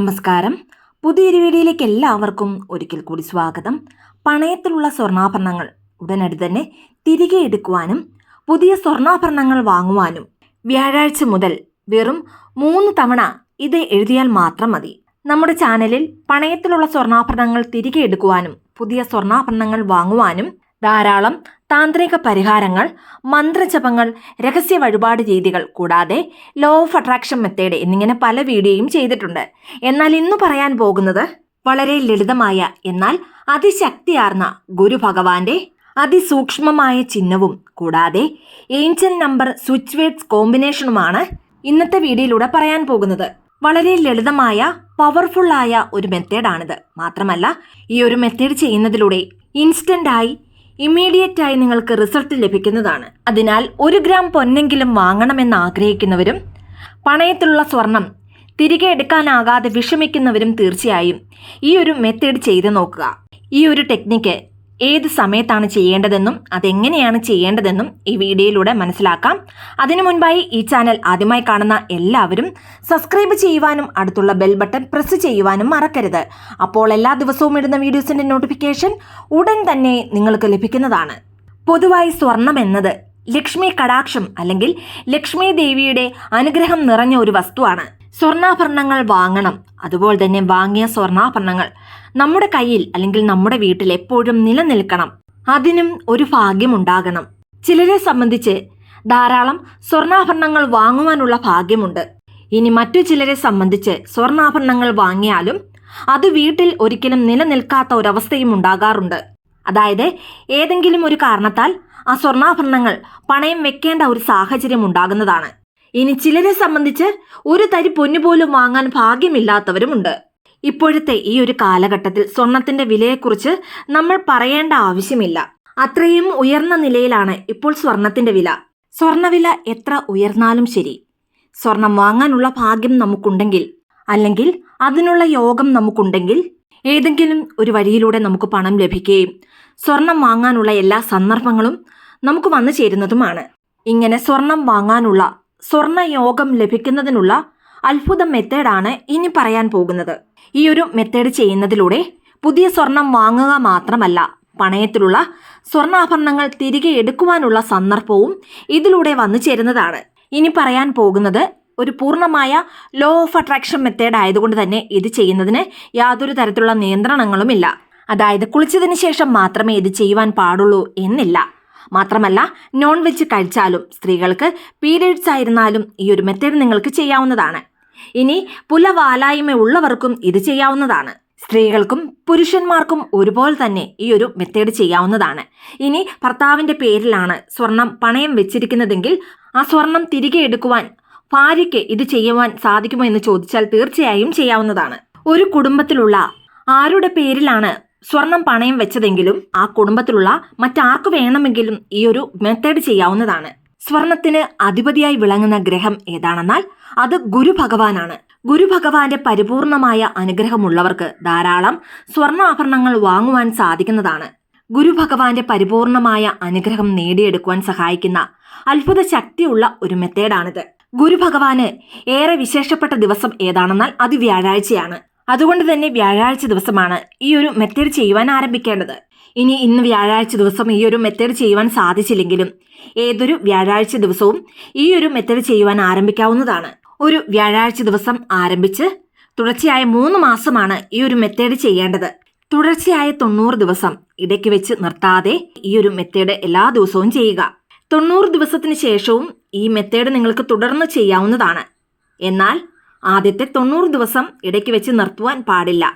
നമസ്കാരം. പുതിയൊരു വീഡിയോയിലേക്ക് എല്ലാവർക്കും ഒരിക്കൽ കൂടി സ്വാഗതം. പണയത്തിലുള്ള സ്വർണാഭരണങ്ങൾ ഉടനടി തന്നെ തിരികെ എടുക്കുവാനും പുതിയ സ്വർണാഭരണങ്ങൾ വാങ്ങുവാനും വ്യാഴാഴ്ച മുതൽ വെറും മൂന്ന് തവണ ഇത് എഴുതിയാൽ മാത്രം മതി. നമ്മുടെ ചാനലിൽ പണയത്തിലുള്ള സ്വർണാഭരണങ്ങൾ തിരികെ എടുക്കുവാനും പുതിയ സ്വർണാഭരണങ്ങൾ വാങ്ങുവാനും ധാരാളം താന്ത്രിക പരിഹാരങ്ങൾ മന്ത്രജപങ്ങൾ രഹസ്യ വഴിപാട് രീതികൾ കൂടാതെ ലോ ഓഫ് അട്രാക്ഷൻ മെത്തേഡ് എന്നിങ്ങനെ പല വീഡിയോയും ചെയ്തിട്ടുണ്ട്. എന്നാൽ ഇന്ന് പറയാൻ പോകുന്നത് വളരെ ലളിതമായ എന്നാൽ അതിശക്തിയാർന്ന ഗുരു ഭഗവാന്റെ അതിസൂക്ഷ്മമായ ചിഹ്നവും കൂടാതെ ഏഞ്ചൽ നമ്പർ സ്വിച്ച് വേർഡ്സ് കോമ്പിനേഷനുമാണ് ഇന്നത്തെ വീഡിയോയിലൂടെ പറയാൻ പോകുന്നത്. വളരെ ലളിതമായ പവർഫുള്ളായ ഒരു മെത്തേഡാണിത് മാത്രമല്ല ഈ ഒരു മെത്തേഡ് ചെയ്യുന്നതിലൂടെ ഇൻസ്റ്റന്റ് ആയി ഇമ്മീഡിയറ്റ് ആയി നിങ്ങൾക്ക് റിസൾട്ട് ലഭിക്കുന്നതാണ്. അതിനാൽ ഒരു ഗ്രാം പൊന്നെങ്കിലും വാങ്ങണമെന്ന് ആഗ്രഹിക്കുന്നവരും പണയത്തിലുള്ള സ്വർണം തിരികെ എടുക്കാനാകാതെ വിഷമിക്കുന്നവരും തീർച്ചയായും ഈ ഒരു മെത്തേഡ് ചെയ്ത് നോക്കുക. ഈ ഒരു ടെക്നിക്ക് ഏത് സമയത്താണ് ചെയ്യേണ്ടതെന്നും അതെങ്ങനെയാണ് ചെയ്യേണ്ടതെന്നും ഈ വീഡിയോയിലൂടെ മനസ്സിലാക്കാം. അതിനു മുൻപായി ഈ ചാനൽ ആദ്യമായി കാണുന്ന എല്ലാവരും സബ്സ്ക്രൈബ് ചെയ്യുവാനും അടുത്തുള്ള ബെൽ ബട്ടൺ പ്രസ് ചെയ്യുവാനും മറക്കരുത്. അപ്പോൾ എല്ലാ ദിവസവും ഇടുന്ന വീഡിയോസിന്റെ നോട്ടിഫിക്കേഷൻ ഉടൻ തന്നെ നിങ്ങൾക്ക് ലഭിക്കുന്നതാണ്. പൊതുവായി സ്വർണം എന്നത് ലക്ഷ്മി കടാക്ഷം അല്ലെങ്കിൽ ലക്ഷ്മി ദേവിയുടെ അനുഗ്രഹം നിറഞ്ഞ ഒരു വസ്തുവാണ്. സ്വർണാഭരണങ്ങൾ വാങ്ങണം. അതുപോലെ തന്നെ വാങ്ങിയ സ്വർണാഭരണങ്ങൾ നമ്മുടെ കയ്യിൽ അല്ലെങ്കിൽ നമ്മുടെ വീട്ടിൽ എപ്പോഴും നിലനിൽക്കണം. അതിനും ഒരു ഭാഗ്യമുണ്ടാകണം. ചിലരെ സംബന്ധിച്ച് ധാരാളം സ്വർണാഭരണങ്ങൾ വാങ്ങുവാനുള്ള ഭാഗ്യമുണ്ട്. ഇനി മറ്റു ചിലരെ സംബന്ധിച്ച് സ്വർണാഭരണങ്ങൾ വാങ്ങിയാലും അത് വീട്ടിൽ ഒരിക്കലും നിലനിൽക്കാത്ത ഒരവസ്ഥയും ഉണ്ടാകാറുണ്ട്. അതായത് ഏതെങ്കിലും ഒരു കാരണത്താൽ ആ സ്വർണാഭരണങ്ങൾ പണയം വെക്കേണ്ട ഒരു സാഹചര്യം ഉണ്ടാകുന്നതാണ്. ഇനി ചിലരെ സംബന്ധിച്ച് ഒരു തരി പൊന്നുപോലും വാങ്ങാൻ ഭാഗ്യമില്ലാത്തവരുമുണ്ട്. ഇപ്പോഴത്തെ ഈ ഒരു കാലഘട്ടത്തിൽ സ്വർണത്തിന്റെ വിലയെക്കുറിച്ച് നമ്മൾ പറയേണ്ട ആവശ്യമില്ല. അത്രയും ഉയർന്ന നിലയിലാണ് ഇപ്പോൾ സ്വർണത്തിന്റെ വില. സ്വർണവില എത്ര ഉയർന്നാലും ശരി. സ്വർണം വാങ്ങാനുള്ള ഭാഗ്യം നമുക്കുണ്ടെങ്കിൽ അല്ലെങ്കിൽ അതിനുള്ള യോഗം നമുക്കുണ്ടെങ്കിൽ ഏതെങ്കിലും ഒരു വഴിയിലൂടെ നമുക്ക് പണം ലഭിക്കുകയും സ്വർണം വാങ്ങാനുള്ള എല്ലാ സന്ദർഭങ്ങളും നമുക്ക് വന്നു ചേരുന്നതുമാണ്. ഇങ്ങനെ സ്വർണം വാങ്ങാനുള്ള സ്വർണ യോഗം ലഭിക്കുന്നതിനുള്ള അത്ഭുത മെത്തേഡാണ് ഇനി പറയാൻ പോകുന്നത്. ഈ ഒരു മെത്തേഡ് ചെയ്യുന്നതിലൂടെ പുതിയ സ്വർണം വാങ്ങുക മാത്രമല്ല പണയത്തിലുള്ള സ്വർണാഭരണങ്ങൾ തിരികെ എടുക്കുവാനുള്ള സന്ദർഭവും ഇതിലൂടെ വന്നു ചേരുന്നതാണ്. ഇനി പറയാൻ പോകുന്നത് ഒരു പൂർണമായ ലോ ഓഫ് അട്രാക്ഷൻ മെത്തേഡ് ആയതുകൊണ്ട് തന്നെ ഇത് ചെയ്യുന്നതിന് യാതൊരു തരത്തിലുള്ള നിയന്ത്രണങ്ങളുമില്ല. അതായത് കുളിച്ചതിന് ശേഷം മാത്രമേ ഇത് ചെയ്യുവാൻ പാടുള്ളൂ എന്നില്ല. മാത്രമല്ല നോൺ വെജ് കഴിച്ചാലും സ്ത്രീകൾക്ക് പീരിയഡ്സ് ആയിരുന്നാലും ഈ ഒരു മെത്തേഡ് നിങ്ങൾക്ക് ചെയ്യാവുന്നതാണ്. ഇനി പുലവാലായ്മ ഉള്ളവർക്കും ഇത് ചെയ്യാവുന്നതാണ്. സ്ത്രീകൾക്കും പുരുഷന്മാർക്കും ഒരുപോലെ തന്നെ ഈ ഒരു മെത്തേഡ് ചെയ്യാവുന്നതാണ്. ഇനി ഭർത്താവിന്റെ പേരിലാണ് സ്വർണം പണയം വെച്ചിരിക്കുന്നതെങ്കിൽ ആ സ്വർണം തിരികെ എടുക്കുവാൻ ഭാര്യയ്ക്ക് ഇത് ചെയ്യുവാൻ സാധിക്കുമോ എന്ന് ചോദിച്ചാൽ തീർച്ചയായും ചെയ്യാവുന്നതാണ്. ഒരു കുടുംബത്തിലുള്ള ആരുടെ പേരിലാണ് സ്വർണം പണയം വെച്ചതെങ്കിലും ആ കുടുംബത്തിലുള്ള മറ്റാർക്ക് വേണമെങ്കിലും ഈ ഒരു മെത്തേഡ് ചെയ്യാവുന്നതാണ്. സ്വർണത്തിന് അധിപതിയായി വിളങ്ങുന്ന ഗ്രഹം ഏതാണെന്നാൽ അത് ഗുരുഭഗവാനാണ് ഗുരുഭഗവാന്റെ ഗുരു ഭഗവാന്റെ പരിപൂർണമായ അനുഗ്രഹമുള്ളവർക്ക് ധാരാളം സ്വർണാഭരണങ്ങൾ വാങ്ങുവാൻ സാധിക്കുന്നതാണ്. ഗുരുഭഗവാന്റെ പരിപൂർണമായ അനുഗ്രഹം നേടിയെടുക്കുവാൻ സഹായിക്കുന്ന അത്ഭുത ശക്തിയുള്ള ഒരു മെത്തേഡാണിത് ഗുരു ഭഗവാന് ഏറെ വിശേഷപ്പെട്ട ദിവസം ഏതാണെന്നാൽ അത് വ്യാഴാഴ്ചയാണ്. അതുകൊണ്ട് തന്നെ വ്യാഴാഴ്ച ദിവസമാണ് ഈ ഒരു മെത്തേഡ് ചെയ്യുവാൻ ആരംഭിക്കേണ്ടത്. ഇനി ഇന്ന് വ്യാഴാഴ്ച ദിവസം ഈ ഒരു മെത്തേഡ് ചെയ്യുവാൻ സാധിച്ചില്ലെങ്കിലും ഏതൊരു വ്യാഴാഴ്ച ദിവസവും ഈ ഒരു മെത്തേഡ് ചെയ്യുവാൻ ആരംഭിക്കാവുന്നതാണ്. ഒരു വ്യാഴാഴ്ച ദിവസം ആരംഭിച്ച് തുടർച്ചയായ മൂന്ന് മാസമാണ് ഈ ഒരു മെത്തേഡ് ചെയ്യേണ്ടത്. തുടർച്ചയായ തൊണ്ണൂറ് ദിവസം ഇടയ്ക്ക് വെച്ച് നിർത്താതെ ഈ ഒരു മെത്തേഡ് എല്ലാ ദിവസവും ചെയ്യുക. തൊണ്ണൂറ് ദിവസത്തിന് ശേഷവും ഈ മെത്തേഡ് നിങ്ങൾക്ക് തുടർന്ന് ചെയ്യാവുന്നതാണ്. എന്നാൽ ആദ്യത്തെ തൊണ്ണൂറ് ദിവസം ഇടയ്ക്ക് വെച്ച് നിർത്തുവാൻ പാടില്ല.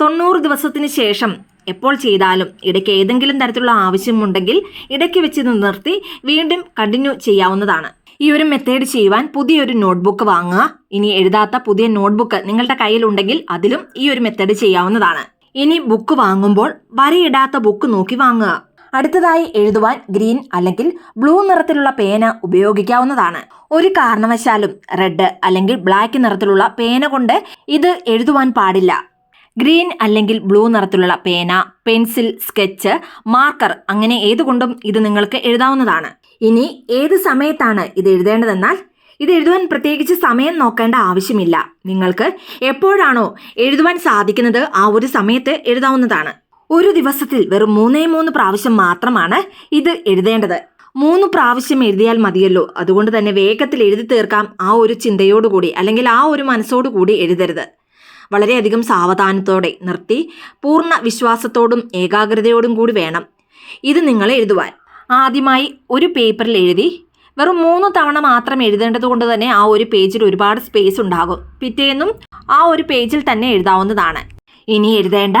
തൊണ്ണൂറ് ദിവസത്തിന് ശേഷം എപ്പോൾ ചെയ്താലും ഇടയ്ക്ക് ഏതെങ്കിലും തരത്തിലുള്ള ആവശ്യമുണ്ടെങ്കിൽ ഇടയ്ക്ക് വെച്ച് നിർത്തി വീണ്ടും കണ്ടിന്യൂ ചെയ്യാവുന്നതാണ്. ഈ ഒരു മെത്തേഡ് ചെയ്യുവാൻ പുതിയൊരു നോട്ട്ബുക്ക് വാങ്ങുക. ഇനി എഴുതാത്ത പുതിയ നോട്ട്ബുക്ക് നിങ്ങളുടെ കയ്യിലുണ്ടെങ്കിൽ അതിലും ഈ ഒരു മെത്തേഡ് ചെയ്യാവുന്നതാണ്. ഇനി ബുക്ക് വാങ്ങുമ്പോൾ വരയിടാത്ത ബുക്ക് നോക്കി വാങ്ങുക. അടുത്തതായി എഴുതുവാൻ ഗ്രീൻ അല്ലെങ്കിൽ ബ്ലൂ നിറത്തിലുള്ള പേന ഉപയോഗിക്കാവുന്നതാണ്. ഒരു കാരണവശാലും റെഡ് അല്ലെങ്കിൽ ബ്ലാക്ക് നിറത്തിലുള്ള പേന കൊണ്ട് ഇത് എഴുതുവാൻ പാടില്ല. ഗ്രീൻ അല്ലെങ്കിൽ ബ്ലൂ നിറത്തിലുള്ള പേന പെൻസിൽ സ്കെച്ച് മാർക്കർ അങ്ങനെ ഏതുകൊണ്ടും ഇത് നിങ്ങൾക്ക് എഴുതാവുന്നതാണ്. ഇനി ഏത് സമയത്താണ് ഇത് എഴുതേണ്ടതെന്നാൽ ഇത് എഴുതുവാൻ പ്രത്യേകിച്ച് സമയം നോക്കേണ്ട ആവശ്യമില്ല. നിങ്ങൾക്ക് എപ്പോഴാണോ എഴുതുവാൻ സാധിക്കുന്നത് ആ ഒരു സമയത്ത് എഴുതാവുന്നതാണ്. ഒരു ദിവസത്തിൽ വെറും മൂന്നേ മൂന്ന് പ്രാവശ്യം മാത്രമാണ് ഇത് എഴുതേണ്ടത്. മൂന്ന് പ്രാവശ്യം എഴുതിയാൽ മതിയല്ലോ. അതുകൊണ്ട് തന്നെ വേഗത്തിൽ എഴുതി തീർക്കാം. ആ ഒരു ചിന്തയോടുകൂടി അല്ലെങ്കിൽ ആ ഒരു മനസ്സോടുകൂടി എഴുതരുത്. വളരെയധികം സാവധാനത്തോടെ നിർത്തി പൂർണ വിശ്വാസത്തോടും ഏകാഗ്രതയോടും കൂടി വേണം ഇത് നിങ്ങൾ എഴുതുവാൻ. ആദ്യമായി ഒരു പേപ്പറിൽ എഴുതി വെറും മൂന്ന് തവണ മാത്രം എഴുതേണ്ടത് കൊണ്ട് തന്നെ ആ ഒരു പേജിൽ ഒരുപാട് സ്പേസ് ഉണ്ടാകും. പിറ്റേന്നും ആ ഒരു പേജിൽ തന്നെ എഴുതാവുന്നതാണ്. ഇനി എഴുതേണ്ട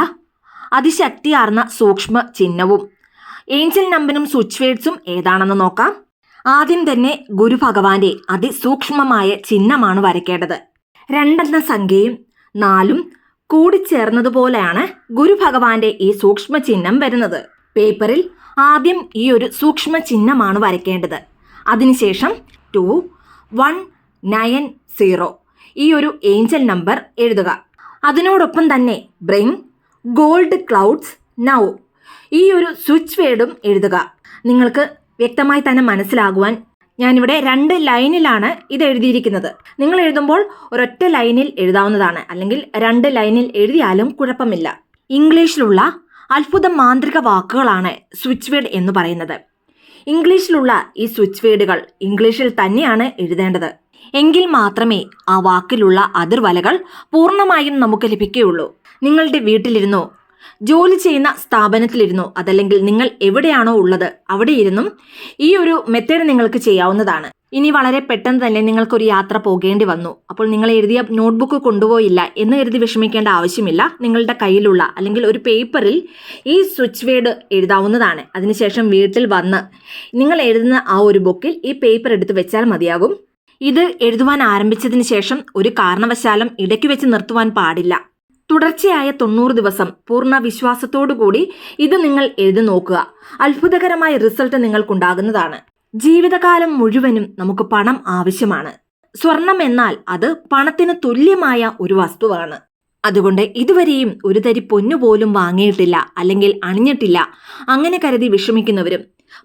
അതിശക്തിയാർന്ന സൂക്ഷ്മ ചിഹ്നവും. ഏഞ്ചൽ നമ്പനും സ്വിച്ച് വേഡ്സും ഏതാണെന്ന് നോക്കാം. ആദ്യം തന്നെ ഗുരു ഭഗവാന്റെ അതിസൂക്ഷ്മമായ ചിഹ്നമാണ് വരയ്ക്കേണ്ടത്. രണ്ടെന്ന സംഖ്യയും നാലും കൂടിച്ചേർന്നതുപോലെയാണ് ഗുരു ഭഗവാന്റെ ഈ സൂക്ഷ്മ ചിഹ്നം വരുന്നത്. പേപ്പറിൽ ആദ്യം ഈ ഒരു സൂക്ഷ്മ ചിഹ്നമാണ് വരയ്ക്കേണ്ടത്. അതിനുശേഷം ടു വൺ നയൻ സീറോ ഈ ഒരു ഏഞ്ചൽ നമ്പർ എഴുതുക. അതിനോടൊപ്പം തന്നെ ബ്രിങ് ഗോൾഡ് ക്ലൗഡ്സ് നൗ. ഈ ഒരു സ്വിച്ച് വേർഡും എഴുതുക. നിങ്ങൾക്ക് വ്യക്തമായി തന്നെ മനസ്സിലാകുവാൻ ഞാനിവിടെ രണ്ട് ലൈനിലാണ് ഇത് എഴുതിയിരിക്കുന്നത്. നിങ്ങൾ എഴുതുമ്പോൾ ഒരൊറ്റ ലൈനിൽ എഴുതാവുന്നതാണ്. അല്ലെങ്കിൽ രണ്ട് ലൈനിൽ എഴുതിയാലും കുഴപ്പമില്ല. ഇംഗ്ലീഷിലുള്ള അത്ഭുത മാന്ത്രിക വാക്കുകളാണ് സ്വിച്ച് വേർഡ് എന്ന് പറയുന്നത്. ഇംഗ്ലീഷിലുള്ള ഈ സ്വിച്ച് വേർഡുകൾ ഇംഗ്ലീഷിൽ തന്നെയാണ് എഴുതേണ്ടത്. എങ്കിൽ മാത്രമേ ആ വാക്കിലുള്ള അതിർവലകൾ പൂർണമായും നമുക്ക് ലഭിക്കുകയുള്ളൂ. നിങ്ങളുടെ വീട്ടിലിരുന്നോ? ജോലി ചെയ്യുന്ന സ്ഥാപനത്തിലിരുന്നോ? അതല്ലെങ്കിൽ നിങ്ങൾ എവിടെയാണോ ഉള്ളത്? അവിടെ ഇരുന്നും ഈ ഒരു മെത്തേഡ് നിങ്ങൾക്ക് ചെയ്യാവുന്നതാണ്. ഇനി വളരെ പെട്ടെന്ന് തന്നെ നിങ്ങൾക്കൊരു യാത്ര പോകേണ്ടി വന്നു. അപ്പോൾ നിങ്ങൾ എഴുതിയ നോട്ട്ബുക്ക് കൊണ്ടുപോയില്ല എന്ന് കരുതി വിഷമിക്കേണ്ട ആവശ്യമില്ല. നിങ്ങളുടെ കയ്യിലുള്ള അല്ലെങ്കിൽ ഒരു പേപ്പറിൽ ഈ സ്വിച്ച് വേർഡ് എഴുതാവുന്നതാണ്. അതിനുശേഷം വീട്ടിൽ വന്ന് നിങ്ങൾ എഴുതുന്ന ആ ഒരു ബുക്കിൽ ഈ പേപ്പർ എടുത്ത് വെച്ചാൽ മതിയാകും. ഇത് എഴുതുവാൻ ആരംഭിച്ചതിന് ശേഷം ഒരു കാരണവശാലും ഇടയ്ക്ക് വെച്ച് നിർത്തുവാൻ പാടില്ല. തുടർച്ചയായ തൊണ്ണൂറ് ദിവസം പൂർണ വിശ്വാസത്തോടുകൂടി ഇത് നിങ്ങൾ എഴുതി നോക്കുക. അത്ഭുതകരമായ റിസൾട്ട് നിങ്ങൾക്കുണ്ടാകുന്നതാണ്. ജീവിതകാലം മുഴുവനും നമുക്ക് പണം ആവശ്യമാണ്. സ്വർണം എന്നാൽ അത് പണത്തിന് തുല്യമായ ഒരു വസ്തുവാണ്. അതുകൊണ്ട് ഇതുവരെയും ഒരു തരി പൊന്നുപോലും വാങ്ങിയിട്ടില്ല അല്ലെങ്കിൽ അണിഞ്ഞിട്ടില്ല. അങ്ങനെ കരുതി വിഷമിക്കുന്നവരും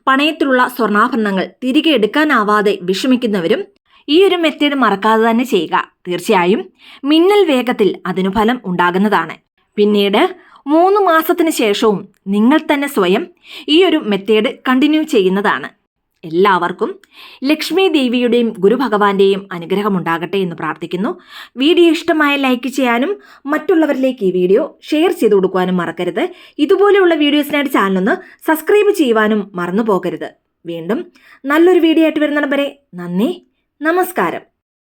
പണയത്തിലുള്ള സ്വർണാഭരണങ്ങൾ തിരികെ എടുക്കാനാവാതെ വിഷമിക്കുന്നവരും ഈ ഒരു മെത്തേഡ് മറക്കാതെ തന്നെ ചെയ്യുക. തീർച്ചയായും മിന്നൽ വേഗത്തിൽ അതിനു ഫലം ഉണ്ടാകുന്നതാണ്. പിന്നീട് മൂന്ന് മാസത്തിന് ശേഷവും നിങ്ങൾ തന്നെ സ്വയം ഈ ഒരു മെത്തേഡ് കണ്ടിന്യൂ ചെയ്യുന്നതാണ്. എല്ലാവർക്കും ലക്ഷ്മി ദേവിയുടെയും ഗുരുഭഗവാന്റെയും അനുഗ്രഹം ഉണ്ടാകട്ടെ എന്ന് പ്രാർത്ഥിക്കുന്നു. വീഡിയോ ഇഷ്ടമായ ലൈക്ക് ചെയ്യാനും മറ്റുള്ളവരിലേക്ക് ഈ വീഡിയോ ഷെയർ ചെയ്ത് കൊടുക്കുവാനും മറക്കരുത്. ഇതുപോലെയുള്ള വീഡിയോസിനായിട്ട് ചാനലൊന്ന് സബ്സ്ക്രൈബ് ചെയ്യുവാനും മറന്നു പോകരുത് വീണ്ടും നല്ലൊരു വീഡിയോ ആയിട്ട് വരുന്നിടം വരെ നന്ദി. നമസ്കാരം.